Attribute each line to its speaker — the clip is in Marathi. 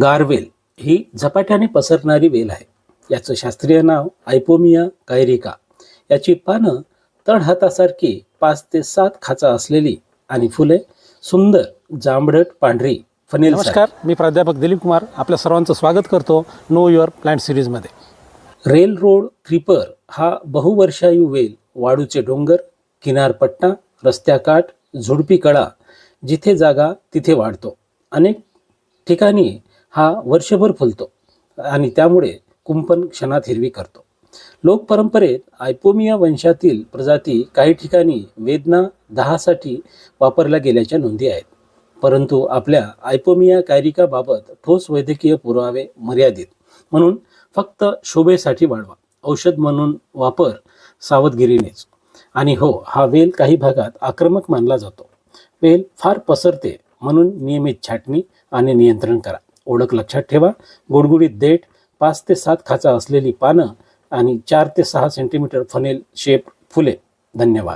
Speaker 1: गारवेल ही झपाट्याने पसरणारी वेल आहे. याचं शास्त्रीय नाव आयपोमिया कायरिका. याची पानं तळहातासारखी पाच ते सात खाचा असलेली आणि फुले सुंदर जांभळट पांढरी फनेल
Speaker 2: नमस्कार मी प्राध्यापक दिलीप कुमार. आपल्या सर्वांचं स्वागत करतो नो युअर प्लांट सिरीजमध्ये
Speaker 1: रेल रोड क्रीपर हा बहुवर्षायू वेल वाळूचे डोंगर किनारपट्टा रस्त्याकाठ झुडपी कळा जिथे जागा तिथे वाढतो. अनेक ठिकाणी हा वर्षभर फुलतो आणि त्यामुळे कुंपण क्षणात हिरवी करतो. लोकपरंपरेत आयपोमिया वंशातील प्रजाती काही ठिकाणी वेदना दहासाठी वापरल्या गेल्याच्या नोंदी आहेत. परंतु आपल्या आयपोमिया कायरिकाबाबत ठोस वैद्यकीय पुरावे मर्यादित. म्हणून फक्त शोभेसाठी वाढवा. औषध म्हणून वापर सावधगिरीनेच. आणि हो हा वेल काही भागात आक्रमक मानला जातो. वेल फार पसरते म्हणून नियमित छाटणी आणि नियंत्रण करा. ओळख लक्षात ठेवा. गुडगुडीत देठ पाच ते सात खाचा असलेली पानं आणि चार ते सहा सेंटीमीटर फनेल शेप फुले. धन्यवाद.